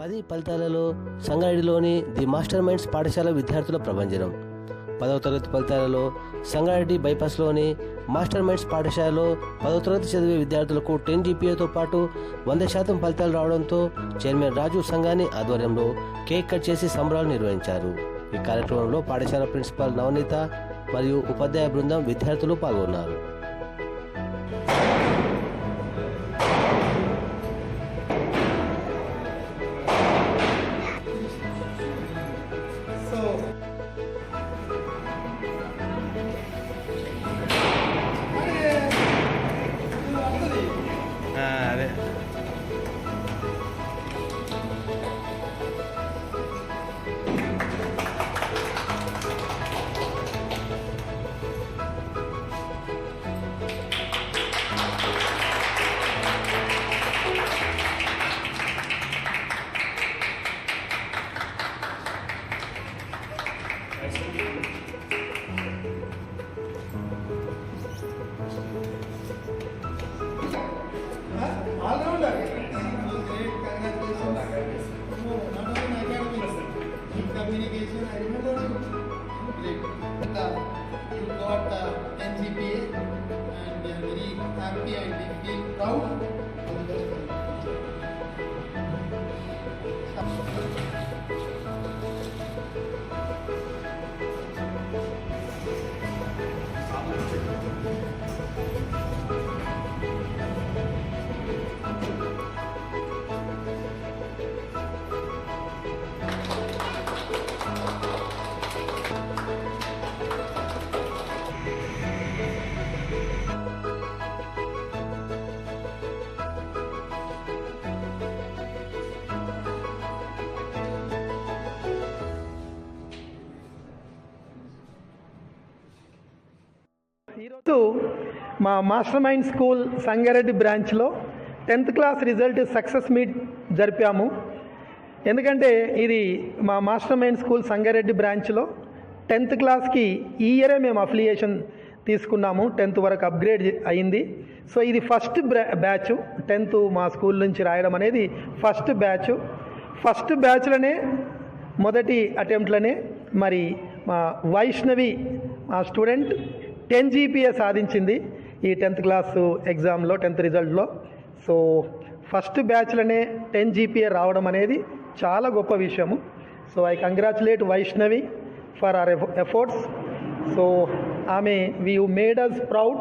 పది ఫలితాలలో సంగారెడ్డిలోని the master minds పాఠశాల విద్యార్థుల ప్రభంజనం. పదవ తరగతి ఫలితాలలో సంగారెడ్డి బైపాస్లోని మాస్టర్ మైండ్స్ పాఠశాలలో పదవ తరగతి చదివే విద్యార్థులకు టెన్ జీపీఏతో పాటు వంద శాతం ఫలితాలు రావడంతో చైర్మన్ రాజు సంఘాని ఆధ్వర్యంలో కేక్ కట్ చేసి సంబరాలు నిర్వహించారు. ఈ కార్యక్రమంలో పాఠశాల ప్రిన్సిపాల్ నవనీత మరియు ఉపాధ్యాయ బృందం విద్యార్థులు పాల్గొన్నారు. అదే tapi yang bikin kau ఈరోజు మా మాస్టర్ మైండ్ స్కూల్ సంగారెడ్డి బ్రాంచ్లో tenth class result success meet జరిపాము. ఎందుకంటే ఇది మా మాస్టర్ మైండ్ స్కూల్ సంగారెడ్డి బ్రాంచ్లో టెన్త్ క్లాస్కి ఈ ఇయరే మేము అఫిలియేషన్ తీసుకున్నాము. టెన్త్ వరకు అప్గ్రేడ్ అయింది. సో ఇది ఫస్ట్ బ్యాచ్. టెన్త్ మా స్కూల్ నుంచి రాయడం అనేది ఫస్ట్ బ్యాచ్. ఫస్ట్ బ్యాచ్లోనే మొదటి అటెంప్ట్లోనే మరి మా వైష్ణవి మా స్టూడెంట్ టెన్ జీపీఏ సాధించింది ఈ టెన్త్ క్లాస్ ఎగ్జామ్లో టెన్త్ రిజల్ట్లో. సో ఫస్ట్ బ్యాచ్లోనే టెన్ జీపీఏ రావడం అనేది చాలా గొప్ప విషయము. So I congratulate Vaishnavi for our efforts. So ఆమె we made us proud.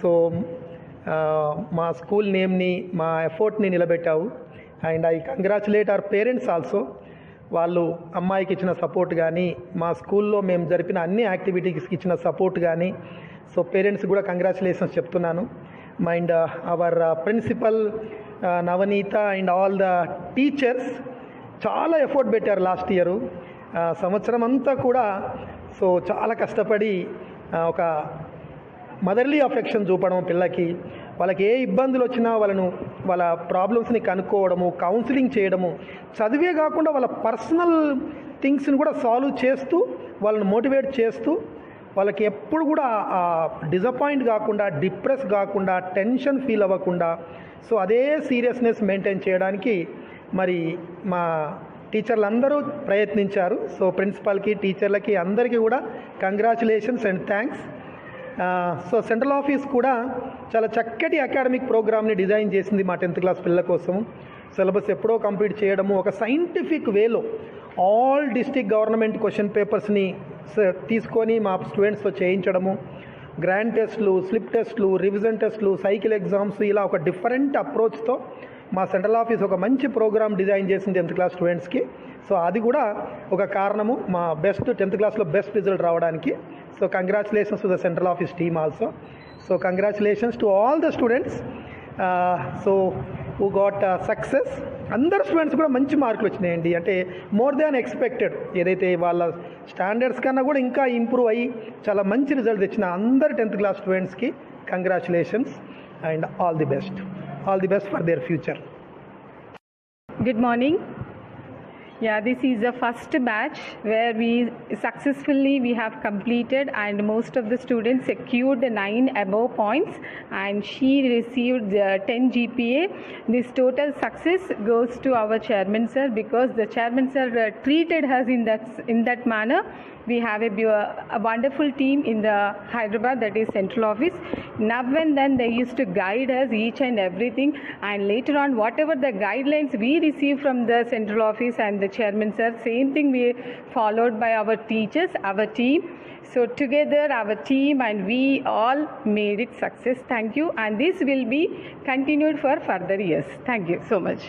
So మా స్కూల్ నేమ్ని మా ఎఫర్ట్ని నిలబెట్టావు. And I congratulate our parents also. వాళ్ళు అమ్మాయికి ఇచ్చిన సపోర్ట్ కానీ మా స్కూల్లో మేము జరిపిన అన్ని యాక్టివిటీస్కి ఇచ్చిన సపోర్ట్ కానీ సో పేరెంట్స్ కూడా కంగ్రాచులేషన్స్ చెప్తున్నాను. And our principal Navaneetha and all the teachers చాలా ఎఫర్ట్ పెట్టారు లాస్ట్ ఇయరు uh, సంవత్సరం అంతా కూడా సో చాలా కష్టపడి uh, ఒక మదర్లీ అఫెక్షన్ చూపడం పిల్లకి వాళ్ళకి ఏ ఇబ్బందులు వచ్చినా వాళ్ళను వాళ్ళ ప్రాబ్లమ్స్ని కనుక్కోవడము కౌన్సిలింగ్ చేయడము చదివే కాకుండా వాళ్ళ పర్సనల్ థింగ్స్ని కూడా సాల్వ్ చేస్తూ వాళ్ళని మోటివేట్ చేస్తూ వాళ్ళకి ఎప్పుడు కూడా డిసప్పాయింట్ కాకుండా డిప్రెస్ కాకుండా టెన్షన్ ఫీల్ అవ్వకుండా సో అదే సీరియస్నెస్ మెయింటైన్ చేయడానికి మరి మా టీచర్లు అందరూ ప్రయత్నించారు. సో ప్రిన్సిపాల్కి టీచర్లకి అందరికీ కూడా congratulations and thanks. So central office కూడా చాలా చక్కటి అకాడమిక్ ప్రోగ్రామ్ని డిజైన్ చేసింది మా టెన్త్ క్లాస్ పిల్లల కోసం. సిలబస్ ఎప్పుడో కంప్లీట్ చేయడము ఒక సైంటిఫిక్ వేలో ఆల్ డిస్టిక్ గవర్నమెంట్ క్వశ్చన్ పేపర్స్ని స- తీసుకొని మా స్టూడెంట్స్తో చేయించడము. గ్రాండ్ టెస్ట్లు స్లిప్ టెస్ట్లు రివిజన్ టెస్ట్లు సైకిల్ ఎగ్జామ్స్ ఇలా ఒక డిఫరెంట్ అప్రోచ్తో మా సెంట్రల్ ఆఫీస్ ఒక మంచి ప్రోగ్రామ్ డిజైన్ చేసింది టెన్త్ క్లాస్ స్టూడెంట్స్కి. సో అది కూడా ఒక కారణము మా బెస్ట్ టెన్త్ క్లాస్లో బెస్ట్ రిజల్ట్ రావడానికి. So congratulations to the central office team also so congratulations to all the students so who got success అందరు స్టూడెంట్స్ కూడా మంచి మార్కులు వచ్చినాయండి. అంటే మోర్ దాన్ ఎక్స్పెక్టెడ్ ఏదైతే వాళ్ళ స్టాండర్డ్స్ కన్నా కూడా ఇంకా ఇంప్రూవ్ అయ్యి చాలా మంచి రిజల్ట్ తెచ్చిన అందరు టెన్త్ క్లాస్ స్టూడెంట్స్కి congratulations and all the best all the best for their future good morning Yeah, this is the first batch where we successfully we have completed and most of the students secured the 9 above points and she received the 10 GPA. This total success goes to our chairman sir because the chairman sir uh, treated us in that in that manner. We have a, a wonderful team in the Hyderabad that is central office. Now and then they used to guide us each and everything and later on whatever the guidelines we receive from the central office and the chairman sir. Same thing we followed by our teachers our team. So together our team and we all made it success. Thank you. And this will be continued for further years. Thank you so much